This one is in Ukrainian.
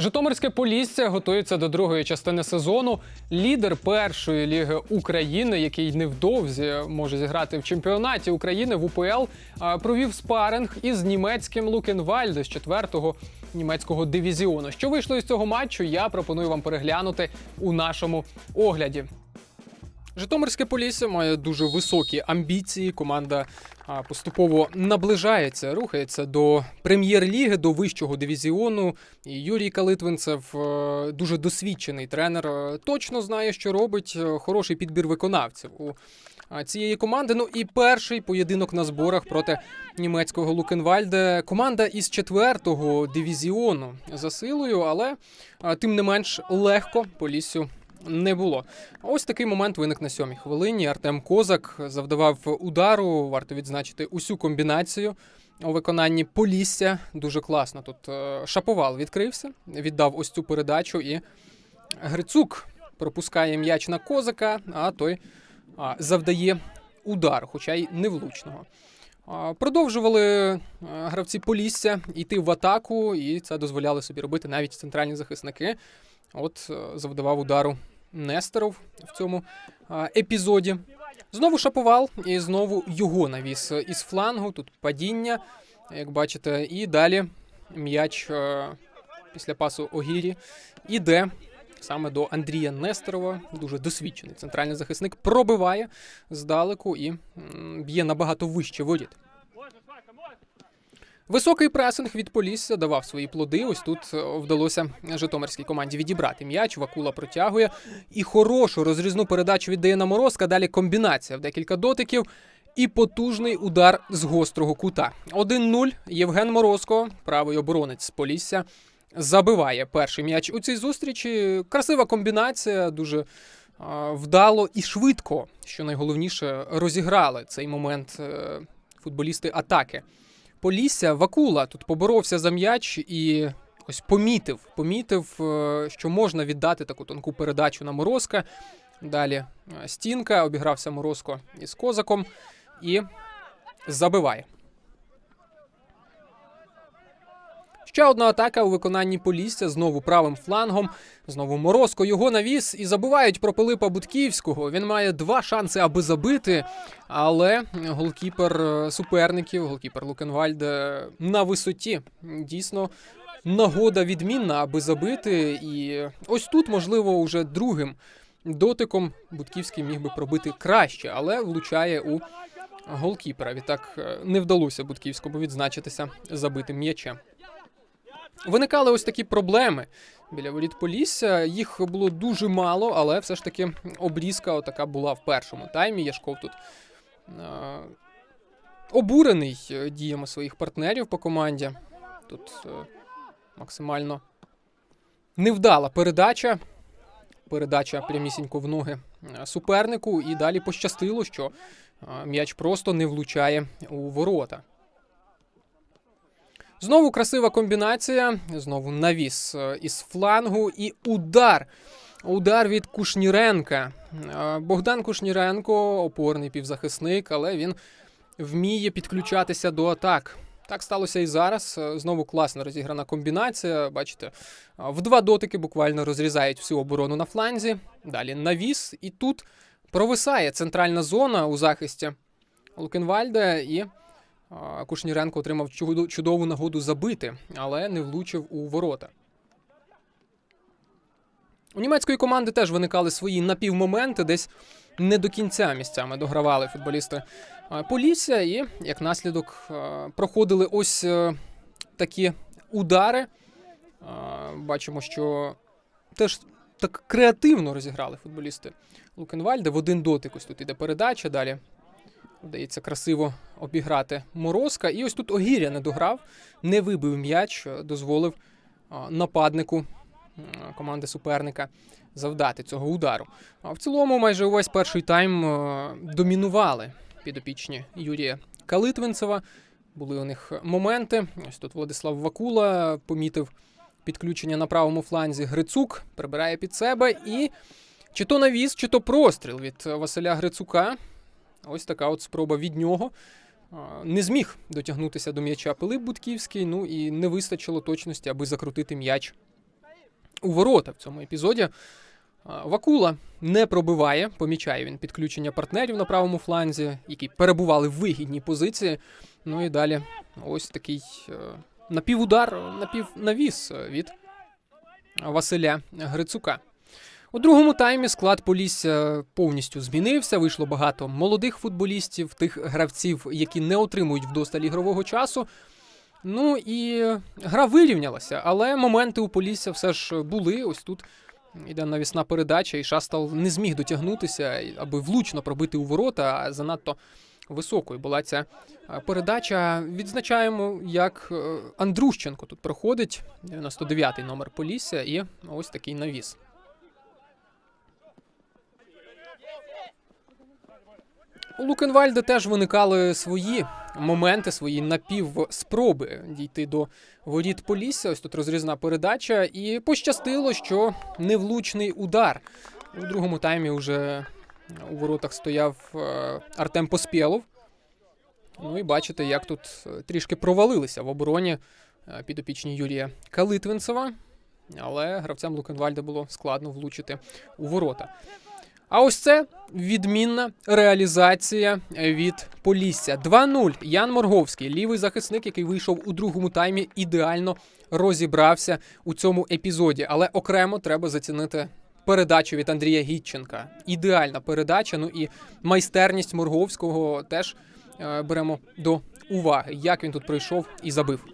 Житомирське Полісся готується до другої частини сезону. Лідер першої ліги України, який невдовзі може зіграти в чемпіонаті України в УПЛ, провів спаринг із німецьким Лукенвальде з четвертого німецького дивізіону. Що вийшло із цього матчу? Я пропоную вам переглянути у нашому огляді. Житомирське Полісся має дуже високі амбіції. Команда поступово наближається, рухається до прем'єр-ліги, до вищого дивізіону. І Юрій Калитвинцев е, дуже досвідчений тренер. е, Точно знає, що робить. е, Хороший підбір виконавців у цієї команди. Ну і перший поєдинок на зборах проти німецького Лукенвальде. Команда із четвертого дивізіону за силою, але тим не менш легко Поліссю не було. Ось такий момент виник на сьомій хвилині. Артем Козак завдавав удару. Варто відзначити усю комбінацію у виконанні Полісся. Дуже класно. Тут е, Шаповал відкрився, віддав ось цю передачу, і Грицук пропускає м'яч на козака, а той завдає удар, хоча й невлучного. Продовжували е, гравці Полісся йти в атаку, і це дозволяли собі робити навіть центральні захисники. От е, завдавав удару Нестеров в цьому епізоді. Знову шаповал, і знову його навіс із флангу. Тут падіння, як бачите, і далі м'яч після пасу Огірі іде саме до Андрія Нестерова. Дуже досвідчений центральний захисник. Пробиває здалеку і б'є набагато вище воріт. Високий пресинг від Полісся давав свої плоди. Ось тут е, вдалося Житомирській команді відібрати м'яч. Вакула протягує і хорошу розрізну передачу віддає на Морозка. Далі комбінація в декілька дотиків. І потужний удар з гострого кута. 1-0. Євген Морозко, правий оборонець з Полісся, забиває перший м'яч у цій зустрічі. Красива комбінація, дуже вдало і швидко, що найголовніше, розіграли цей момент е, футболісти атаки. Полісся Вакула тут поборовся за м'яч і ось помітив, помітив, е, що можна віддати таку тонку передачу на Морозка. Далі е, стінка, обігрався Морозко із козаком і забиває. Ще одна атака у виконанні Полісся, знову правим флангом, знову Морозко його навіс і забувають про Пилипа Будківського. Він має два шанси, аби забити, але голкіпер е, суперників, голкіпер Лукенвальде на висоті. Дійсно, нагода відмінна, аби забити. І ось тут, можливо, уже другим дотиком Будківський міг би пробити краще, але влучає у голкіпера. Відтак е, не вдалося Будківському відзначитися забитим м'ячем. Виникали ось такі проблеми біля воріт Полісся. Їх було дуже мало, але все ж таки обрізка отака була в першому таймі. Яшков тут е, обурений е, діями своїх партнерів по команді. Тут е, максимально невдала передача. Передача прямісінько в ноги е, супернику, і далі пощастило, що е, м'яч просто не влучає у ворота. Знову красива комбінація. Знову навіс е, із флангу і удар. Удар від Кушніренка. Е, Богдан Кушніренко, опорний півзахисник, але він вміє підключатися до атак. Так сталося і зараз. Е, Знову класно розіграна комбінація. Бачите, в два дотики буквально розрізають всю оборону на фланзі. Далі навіс, і тут провисає центральна зона у захисті Лукенвальда і. Кушніренко отримав чудову нагоду забити, але не влучив у ворота. У німецької команди теж виникали свої напівмоменти, десь не до кінця місцями догравали футболісти Полісся, і як наслідок проходили ось е, такі удари. Бачимо, що теж так креативно розіграли футболісти Лукенвальда. В один дотик ось тут іде передача. Далі Вдається красиво обіграти Морозка. І ось тут Огіря не дограв, не вибив м'яч, е, дозволив нападнику команди суперника завдати цього удару. А в цілому, майже увесь перший тайм е, домінували підопічні Юрія Калитвинцева. Були у них моменти. Ось тут Владислав Вакула помітив підключення на правому фланзі. Грицук прибирає під себе і чи то навіс, чи то простріл від Василя Грицука. Ось така от спроба від нього не зміг дотягнутися до м'яча Пилип Будківський. Ну і не вистачило точності, аби закрутити м'яч у ворота в цьому епізоді. Вакула не пробиває, помічає він підключення партнерів на правому фланзі, які перебували в вигідній позиції. Ну і далі ось такий е, напівудар, напівнавіс від Василя Грицука. У другому таймі склад Полісся повністю змінився. Вийшло багато молодих футболістів, тих гравців, які не отримують вдосталь ігрового часу. Ну і гра вирівнялася, але моменти у Полісся все ж були. Ось тут іде навісна передача, і Шастал не зміг дотягнутися, аби влучно пробити у ворота, а занадто високою була ця передача. Відзначаємо, як е, Андрущенко тут проходить, 99-й номер Полісся, і ось такий навіс. У Лукенвальда теж виникали свої моменти, свої напівспроби дійти до воріт Полісся. Ось тут розрізна передача, і пощастило, що невлучний удар. У другому таймі вже у воротах стояв е, Артем Поспєлов. Ну і бачите, як тут е, трішки провалилися в обороні е, підопічні Юрія Калитвинцева. Але гравцям Лукенвальда було складно влучити у ворота. А ось це відмінна реалізація від Полісся. 2-0. Ян Морговський, лівий захисник, який вийшов у другому таймі, ідеально розібрався у цьому епізоді. Але окремо треба зацінити передачу від Андрія Гітченка. Ідеальна передача. Ну і майстерність Морговського теж е, беремо до уваги. Як він тут прийшов і забив.